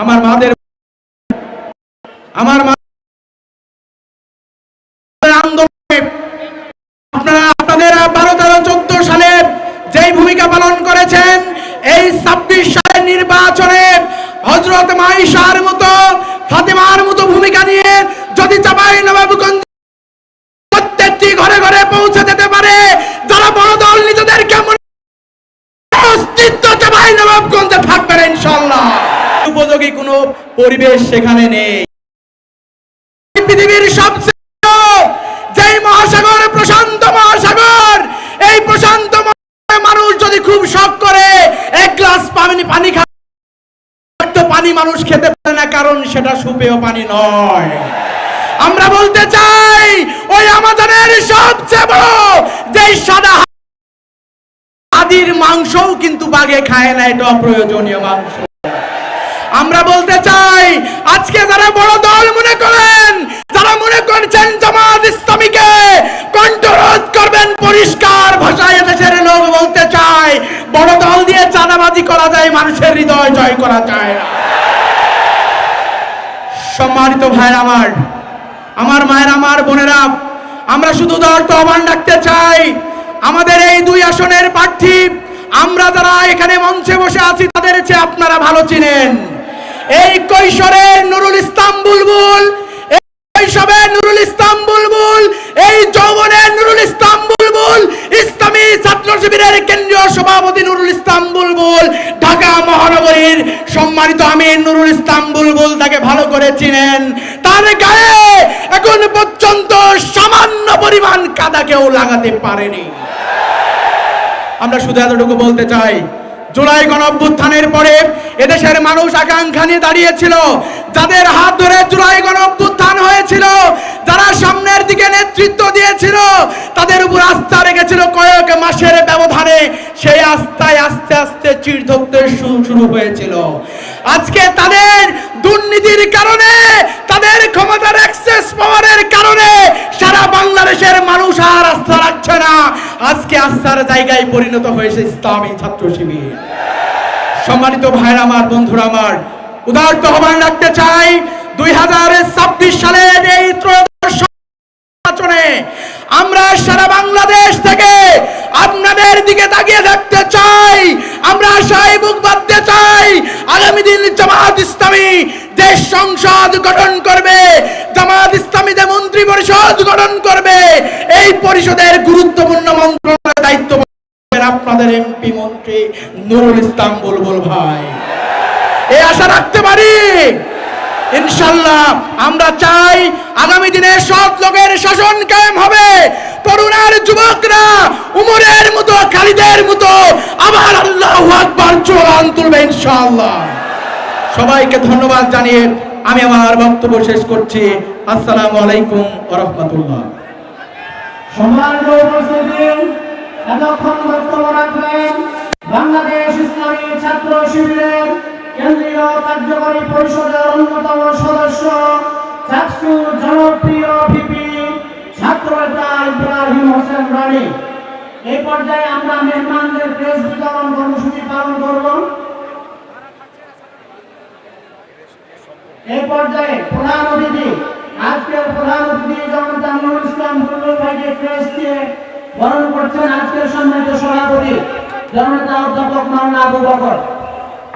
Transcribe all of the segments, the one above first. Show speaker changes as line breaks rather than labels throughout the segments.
আমার মাদের আমার আপনারা আপনাদের বারো তেরো চোদ্দ সালে যেই ভূমিকা পালন করেছেন, এই ছাব্বিশ সালের নির্বাচনে হজরত মাইশার মতো, ফাতেমার মতো ভূমিকা নিয়ে যদি চাপাই নবাবগঞ্জ প্রত্যেকটি ঘরে ঘরে পৌঁছে যেতে পারে, যারা বড় দল নিজেদেরকে মনে অস্তিত্ব নবাবগঞ্জে থাকবে না ইনশাল্লাহ উপযোগী কোনো পরিবেশ সেখানে নেই। পৃথিবীর সবচেয়ে যেই মহাসাগর প্রশান্ত মহাসাগর এই প্রশান্ত মানুষ যদি খুব শখ করে এক গ্লাস পানি পানি খা পানি মানুষ খেতে পারে না কারণ সেটা সুপেয় পানি নয়। আমরা বলতে চাই ওই আমাদের সবচেয়ে বড় যেই সাদা মাংসও কিন্তু বাগে খায় না, এটা অপ্রয়োজনীয় মাংস। আমরা বলতে চাই, আজকে যারা বড় দল মনে করেন, যারা মনে করছেন জামাত ইসলামীকে কণ্ঠরোধ করবেন, পরিষ্কার ভাষায় দেশের লোক বলতে চাই বড় দল দিয়ে চাঁদাবাজি করা যায়, মানুষের হৃদয় জয় করা যায় না। সম্মানিত ভাইয়ের আমার আমার মায়ের আমার বোনেরা, আমরা শুধু দলটা আহ্বান রাখতে চাই, আমাদের এই দুই আসনের প্রার্থী আমরা যারা এখানে মঞ্চে বসে আছি, তাদের চেয়ে আপনারা ভালো চিনেন। এই কৈশোরের নুরুল ইসলাম বুলবুল, এই শৈশবের নুরুল ইসলাম বুলবুল, এই যৌবনের নুরুল ইসলাম বুলবুল, ইসলামী ছাত্র শিবিরের কেন্দ্রীয় সভাপতি নুরুল ইসলাম বুলবুল, ঢাকা মহানগরীর সম্মানিত আমির নুরুল ইসলাম বুলবুল তাকে ভালো করে চিনেন। তার গায়ে এখন পর্যন্ত সামান্য পরিমাণ কাদা কেউ লাগাতে পারেনি। আমরা শুধু এতটুকু বলতে চাই, জুলাই গণ অভ্যুত্থানের পরে এদেশের মানুষ আকাঙ্ক্ষা নিয়ে দাঁড়িয়েছিল। যাদের হাত ধরে জুলাই গণ অভ্যুত্থান হয়েছিল, যারা সামনের দিকে নেতৃত্ব দিয়েছিল, তাদের উপর আস্থা রেখেছিল কয়েক মাসের ব্যবধানে। সেই আস্থায় আস্তে আস্তে চির ধরতে শুরু হয়েছিল। আজকে তাদের দুর্নীতির কারণে, তাদের ক্ষমতার অ্যাক্সেস পাওয়ারের কারণে সারা বাংলাদেশের মানুষ আর আস্থা রাখছে না। আজকে আস্থার জায়গায় পরিণত হয়েছে ইসলামী ছাত্র শিবির। সম্মানিত ভাইরা আমার, বন্ধুরা আমার, উদার্ত আহ্বান রাখতে চাই, দুই হাজার ছাব্বিশ সালের এই ত্রয়োদশ নির্বাচনে আমরা সারা বাংলাদেশ থেকে আপনাদের দিকে তাকিয়ে থাকতে চাই। আমরা আশায় বুক বাঁধতে চাই। আগামী দিন জামাত ইসলামী দেশ সংসদ গঠন করবে। জামাত ইসলামী মন্ত্রী পরিষদ গঠন করবে, এই পরিষদের গুরুত্বপূর্ণ মন্ত্রণালয়ের দায়িত্ব আপনাদের এমপি মন্ত্রী নুরুল ইসলাম বুলবুল ভাই। এই আশা রাখতে পারি। ইনশাল্লাহ আমরা চাই আগামী সৎ লোকের শাসন কায়েম হবে। তরুণার যুবকরা উমরের মতো, খালিদের মতো আবার আল্লাহ আকবার চোরান তুলবে ইনশাআল্লাহ। সবাইকে ধন্যবাদ জানিয়ে আমি আমার বক্তব্য শেষ করছি। আসসালামু আলাইকুম রাহমাতুল্লাহ।
সম্মানিত উপস্থিতি, এতক্ষণ বক্তব্য রাখলেন বাংলাদেশ ইসলামী ছাত্র শিবিরের কেন্দ্রীয় কার্যকরী পরিষদের অন্যতম সদস্য জনপ্রিয় আমরা মেহমানদের এই পর্যায়ে প্রধান অতিথি, আজকের প্রধান অতিথি জনতা নুরুল ইসলাম বুলবুল ভাইকে দিয়ে বরণ জনতা অধ্যাপক মাওলানা আবু বকর।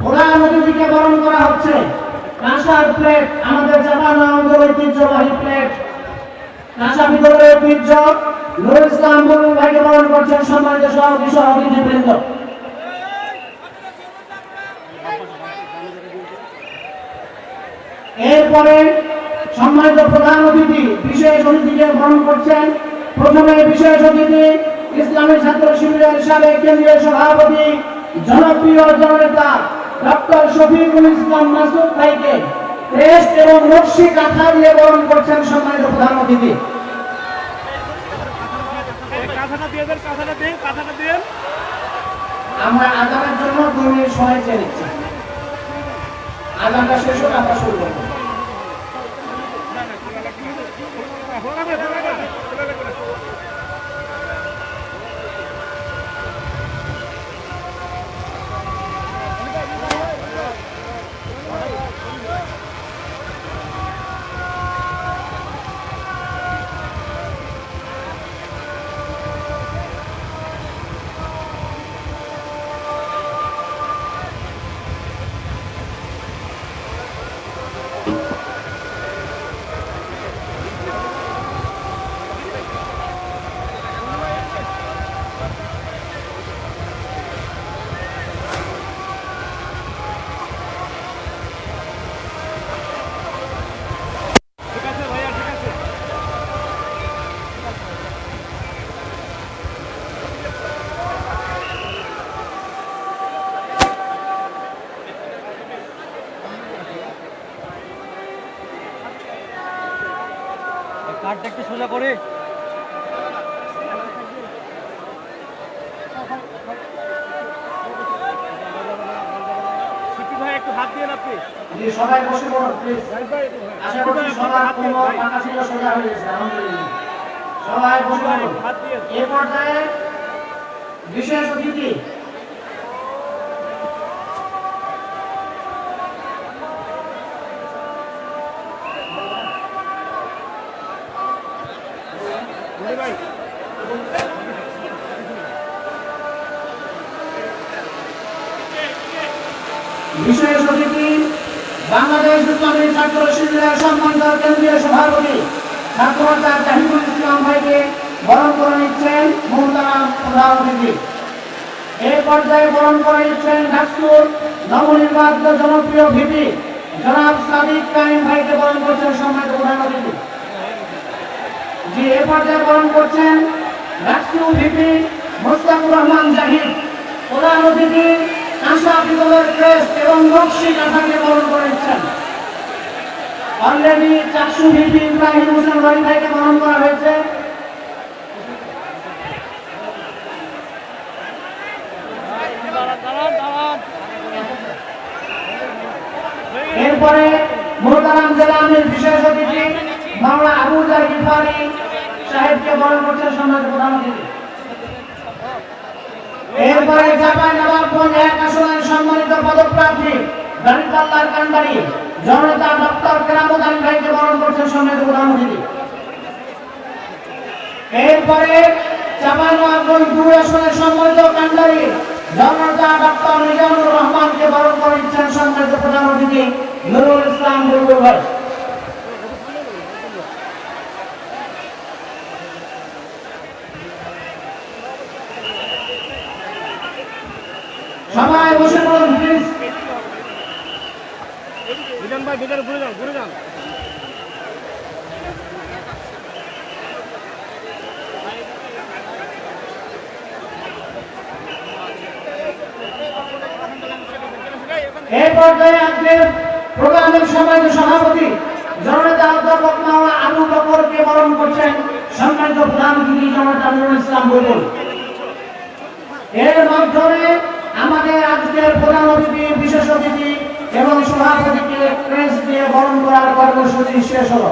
প্রধান অতিথিকে বরণ করা হচ্ছে। কাঁসার প্লেট, আমাদের জাপান আমাদের ঐতিহ্যবাহী প্লেট। কাঁসা ভিতরের ঐতিহ্য, নুরুল ইসলাম বুলবুল ভাইকে বরণ করছেন সম্মানিত সভাপতি সহ অতিথিবৃন্দ এরপরে সম্মানিত প্রধান অতিথি, বিশেষ অতিথিকে বরণ করছেন। প্রথমে বিশেষ অতিথি ইসলামী ছাত্র শিবিরের সাবেক কেন্দ্রীয় সভাপতি, জনপ্রিয় জননেতা ডক্টর শফিকুল ইসলাম মাসুদ ভাইকে ক্রেস্ট এবং নকশি কাঁথা দিয়ে বরণ করছেন সম্মানিত প্রধান অতিথি। আমরা আগামের জন্য দুই মিনিট সময় চেয়ে নিচ্ছি। আগামটা শেষ হোক আমরা শুরু করব
হবে হবে
কাঠটা একটু সোজা করে।
ভাই একটু হাত দিয়ে আপনি
সবাই বসে পড়ুন প্লিজ
জাহিদ ভাই একটু হাত-
আশা করছি সবার কোনো ফাঁকা ছিল সোজা হয়ে গেছে আলহামদুলিল্লাহ। সবাই বসে পড়ুন। এ পর্যায়ে বিশেষ অতিথি বিশেষ অতিথি, বাংলাদেশ ইসলামী ছাত্র শিবিরের সম্মানিত কেন্দ্রীয় সভাপতি ছাত্রনেতা জাহিদুল ইসলাম ভাইকে বরণ করে নিচ্ছেন মোহতারাম প্রধান অতিথি। এই পর্যায়ে বরণ করে নিচ্ছেন ঢাকসুর নবনির্বাচিত জনপ্রিয় ভিপি, জনাব সাদিক কাইম ভাইকে বরণ করছেন সম্মানিত প্রধান অতিথি। জি এ পর্যায়ে বরণ করছেন ঢাকসু ভিপি মোস্তাকুর রহমান জাহিদ। প্রধান অতিথি আশা বিদলের ক্রেস্ট এবং নকশি কাঠাকে বরণ করে নিচ্ছেন। অলরেডি চারশো ভিপি ইব্রাহিম হোসেন রনি ভাইকে বরণ করা হয়েছে। এরপরে মোহতারাম জেলা আমির বিশেষ অতিথি মামলা আবু গিফারি সাহেবকে বরণ করছেন সম্মানিত প্রধান এরপরে জাপান নবাবগঞ্জ এক আসনের সম্মানিত পদপ্রার্থী দাঁড়িপাল্লার কান্ডারি জননেতা ডক্টর কেরামত আলী ভাইকে বরণ করছেন সম্মানিত প্রধান অতিথি এরপরে চাপাই নবাবগঞ্জ দুই আসনের সম্মানিত কান্ডারি জননেতা ডক্টর মিজানুর রহমানকে বরণ করে সম্মানিত প্রধান অতিথি নুরুল ইসলাম বুলবুল ভাই সবাই বসে পড়ুন প্লিজ
মিজান ভাই ভিতরে ঘুরে যান ঘুরে যান
এই পর্যায়ে আজকের প্রোগ্রামের সম্মানিত সভাপতি জননেতা অধ্যাপক মাওলানা আবু বকরকে বরণ করছেন সম্মানিত প্রধান জননেতা নুরুল ইসলাম বুলবুল এর মাধ্যমে আমাদের আজকের প্রধান অতিথি, বিশেষ অতিথি এবং সভাপতিকে প্রেস দিয়ে বরণ করার কর্মসূচি শেষ হলো।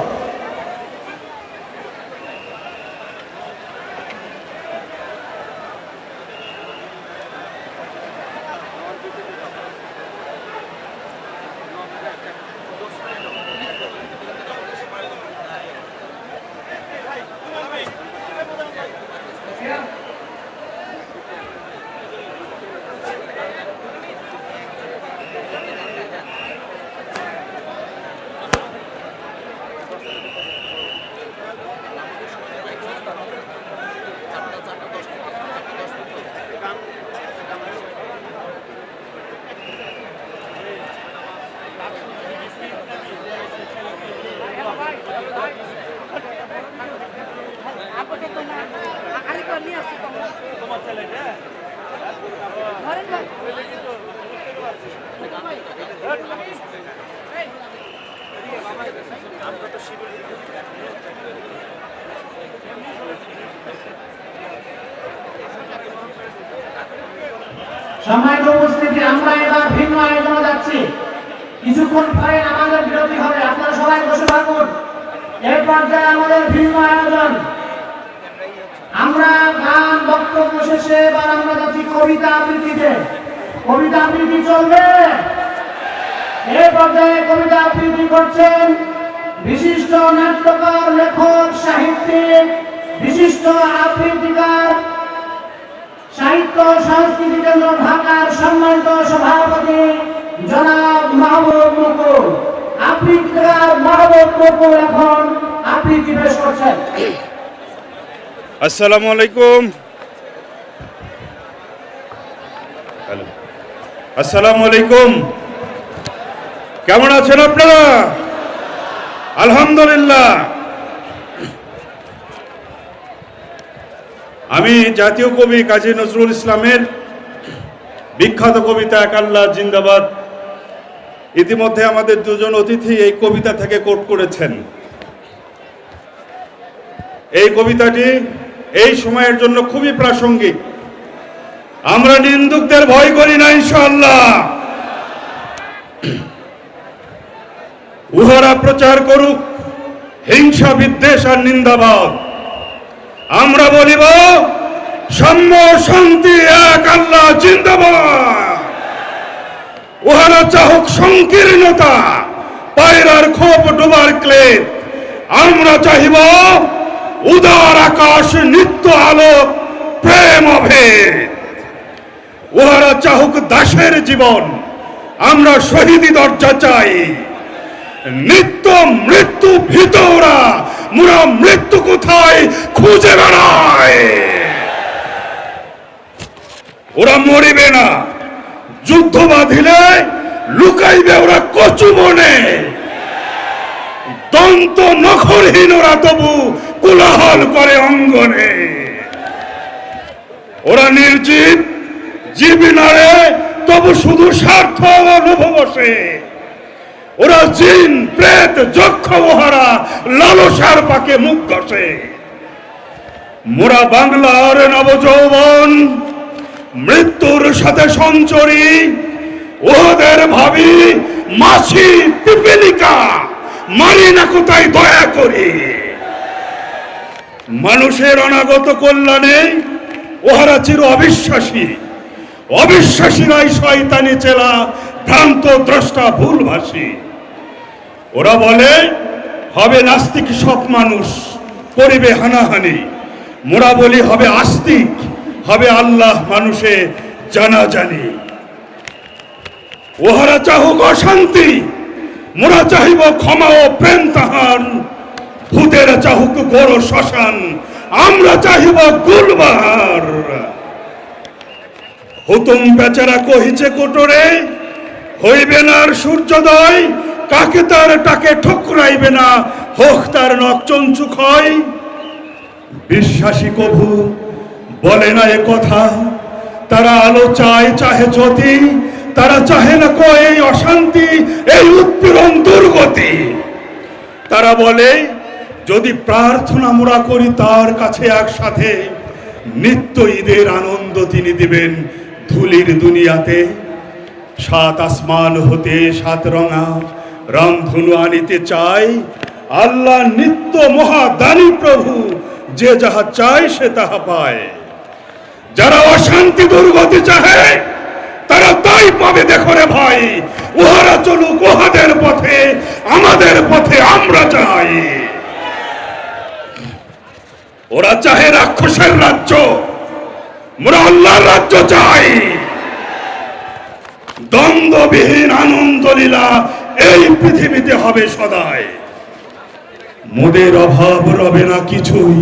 সম্মানিত উপস্থিতি, আমরা এবার ভিন্ন আয়োজনে যাচ্ছি। কিছুক্ষণ পরে আমাদের বিরতি হবে, আপনারা সবাই বসে থাকুন। এই পর্যায়ে আমাদের ভিন্ন আয়োজন। আমরা গান বক্তব্য শেষে এবার আমরা যাচ্ছি কবিতা আবৃত্তিতে। কবিতা আবৃত্তি চলবে। এই পর্যায়ে কবিতা আবৃত্তি করছেন বিশিষ্ট নাট্যকার, লেখক, সাহিত্যিক, বিশিষ্ট আবৃত্তিকার সংস্কৃতি কেন্দ্র ঢাকার সম্মানিত সভাপতি জনাব মাহবুব আবৃত্তিকার মাহবুব এখন? পেশ করছেন?
আসসালামু আলাইকুম। আসসালামু আলাইকুম। কেমন আছেন আপনারা? আলহামদুলিল্লাহ। আমি জাতীয় কবি কাজী নজরুল ইসলামের বিখ্যাত কবিতা একাল্লা জিন্দাবাদ। ইতিমধ্যে আমাদের দুজন অতিথি এই কবিতা থেকে কোট করেছেন। এই কবিতাটি এই সময়ের জন্য খুবই প্রাসঙ্গিক। আমরা নিন্দুকদের ভয় করি না ইনশাল্লাহ উহারা প্রচার করুক, হিংসা, বিদ্বেষ আর নিন্দাবাদ। আমরা বলিব, সাম্য শান্তি এক আল্লাহ, জিন্দাবাদ। উহারা চাহক সংকীর্ণতা, পায়রার খোপ ডোবার ক্লেদ আমরা চাহিব উদার আকাশ, নিত্য আলোক প্রেম অভেদ। উহারা চাহুক দাসের জীবন, আমরা শহীদি দরজা চাই। নিত্য মৃত্যু ভীত ওরা মোরা মৃত্যু কোথায়? খুঁজে ওরা মরিবে না। যুদ্ধ বাঁধিলে লুকাইবে ওরা কচু বনে। দন্ত নখরহীন ওরা তবু কোলাহল করে অঙ্গনে। ওরা নির্জীব, জীবী নারে, তবু শুধু স্বার্থ লোভ বসে ওরা জিন, প্রেত, যক্ষ ওহারা লালসার পাকে মুখ ঘষে। মোরা বাংলার নবযৌবন, মৃত্যুর সাথে সঞ্চরি, ওদের ভাবি, মাছি, পিপিলিকা, মারি না কোথায় দয়া করে। মানুষের অনাগত কল্যাণে ওহারা চির অবিশ্বাসী। অবিশ্বাসীরাই শয়তানি চেলা, ভ্রান্ত দ্রষ্টা ভুলভাসী। ওরা বলে, হবে নাস্তিক সব মানুষ, করিবে হানাহানি। মোরা বলি, হবে আস্তিক, হবে আল্লাহ মানুষে জানা জানি ওহারা চাহুক অশান্তি, মোরা চাহিব ক্ষমা ও প্রেম তাহার। ভূতেরা চাহুক গড় শ্মশান, আমরা চাহিব গুলবাহার। হুতুম বেচারা কহিছে কোটরে, হইবে না আর সূর্যোদয় কাকে তার টাকে ঠকুরাইবে না? হোক তার নখ চঞ্চুক হয়। বিশ্বাসী কভু, বলে না এ কথা। তারা আলো চায়, চাহে জ্যোতি। তারা চাহে না কো এই অশান্তি, এই উৎপীড়ন দুর্গতি। তারা বলে, যদি প্রার্থনা মোরা করি তার কাছে একসাথে, নিত্য ঈদের আনন্দ তিনি দিবেন ধুলির দুনিয়াতে। সাত আসমান হতে সাত রঙা। রামধনু আনিতে চাই। আল্লাহ নিত্য মহাদানী প্রভু, যে যাহা চায় সে তাহা পায়। যারা অশান্তি দুর্গতি চাহে, তারা তাই পাবে দেখো রে ভাই, উহারা চলুক উহাদের পথে, আমাদের পথে আমরা চাই ওরা চাহে রাক্ষসের রাজ্য মোরা আল্লাহর রাজ্য চাই। দ্বন্দ্ববিহীন আনন্দ লীলা এই পৃথিবীতে হবে সদায় মোদের অভাব রবে না কিছুই।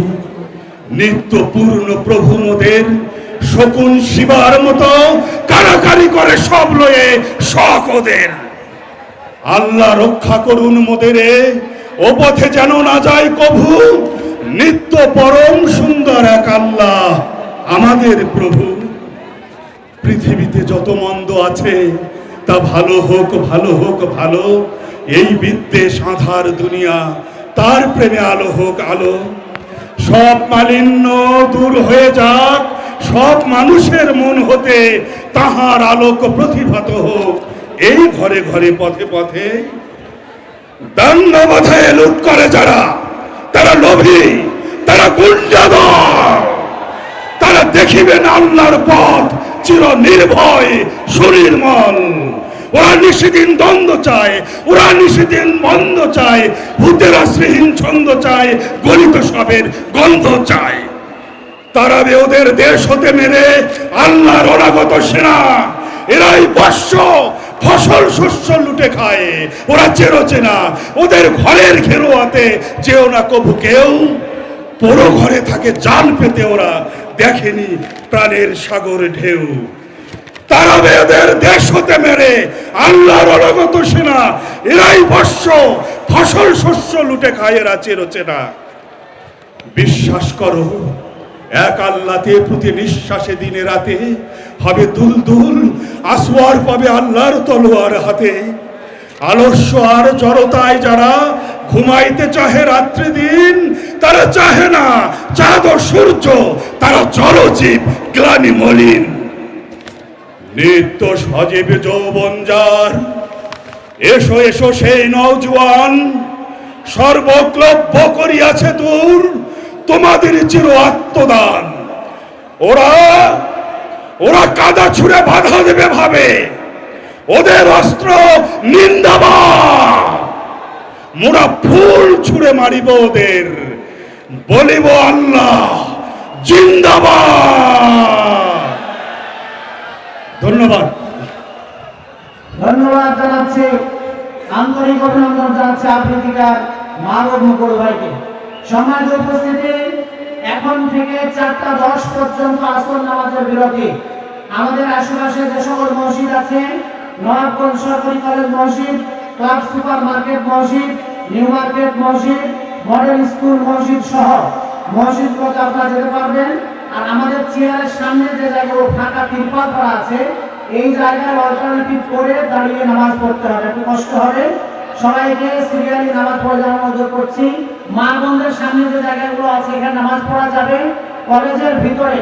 নিত্য পূর্ণ প্রভু মোদের শকুন শিবার মতো কারাকারি করে সব লয়ে শখ ওদের। আল্লাহ রক্ষা করুন মোদেরে ও পথে যেন না যায় কভু। নিত্য পরম সুন্দর এক আল্লাহ আমাদের প্রভু। পৃথিবীতে যত মন্দ আছে তা ভালো হোক ভালো হোক, ভালো। এই বিদ্বেষ আধার দুনিয়া, তার প্রেমে আলো হোক, আলো। সব মালিন্য দূর হয়ে যাক, সব মানুষের মন হতে তাহার আলোক প্রতিভাত হোক। এই ঘরে ঘরে, পথে পথে দাঙ্গবাধায় লুট করে যারা, তারা লোভী, তারা গুঞ্জাদ তারা দেখিবেন আল্লাহর পথ চির নির্ভয় সুনির্মল ওরা নিশিদিন দ্বন্দ্ব চায়, ওরা নিশিদিন বন্ধ চায়, ভূতেরা শ্রীহীন ছন্দ চায়, গলিত সবের গন্ধ চায়। তারাবে ওদের দেশ হতে মেরে আল্লাহর অনাগত সেনা। এরাই বর্ষ ফসল শস্য লুটে খায়, ওরা চেরো চেনা। ওদের ঘরের ঘেরোয়াতে যেও না কভু কেউ। পোড়ো ঘরে থাকে জাল পেতে ওরা দেখেনি প্রাণের সাগর ঢেউ। তারা এদের দেশ হতে মেরে আল্লাহর অনগত সেনা, এরাই বর্ষ, ফসল শস্য লুটে খায় এরা চেরো চেনা বিশ্বাস করো, এক আল্লাতে প্রতি নিঃশ্বাসে দিনে রাতে হবে দুল দুল আসোয়ার পাবে আল্লাহর তলোয়ার হাতে। আলস্য আর জড়তায় যারা ঘুমাইতে চাহে রাত্রি দিন, তারা চাহে না চাঁদ সূর্য, তারা জলজীব গ্লানি মলিন। নিত্য সজীব যৌবন যার, এসো এসো সেই নওজোয়ান, সর্বক্লব্য করিয়াছে দূর, তোমাদের চির আত্মদান। ওরা ওরা কাদা ছুঁড়ে বাধা দেবে ভাবে, ওদের অস্ত্র নিন্দাবাদ মোরা ফুল ছুঁড়ে মারিব ওদের। বলিব আল্লাহ, জিন্দাবাদ। ধন্যবাদ।
ধন্যবাদ জানাচ্ছি। আন্তরিক অভিনন্দন জানাচ্ছি আফ্রিকার মানব মুকুল ভাইকে। সমাজ উপস্থিতি এখন থেকে চারটা দশ পর্যন্ত আসর নামাজের বিরতি। আমাদের আশেপাশে যে সকল মসজিদ আছে, নবাবগঞ্জ সরকারি কলেজ মসজিদ ক্লাব সুপার মার্কেট মসজিদ, নিউ মার্কেট মসজিদ, মডেল স্কুল মসজিদ সহ মসজিদগুলোতে আপনারা যেতে পারবেন। আর আমাদের চেয়ারের সামনে যে জায়গাগুলো ফাঁকা তিরপাল করা আছে, এই জায়গায় অল্টারনেটিভ করে দাঁড়িয়ে নামাজ পড়তে হবে। একটু কষ্ট হবে। সবাইকে সিরিয়ালি নামাজ পড়ে যাওয়ার অনুরোধ করছি। মা বোনদের সামনে যে জায়গাগুলো আছে, এখানে নামাজ পড়া যাবে। কলেজের ভিতরে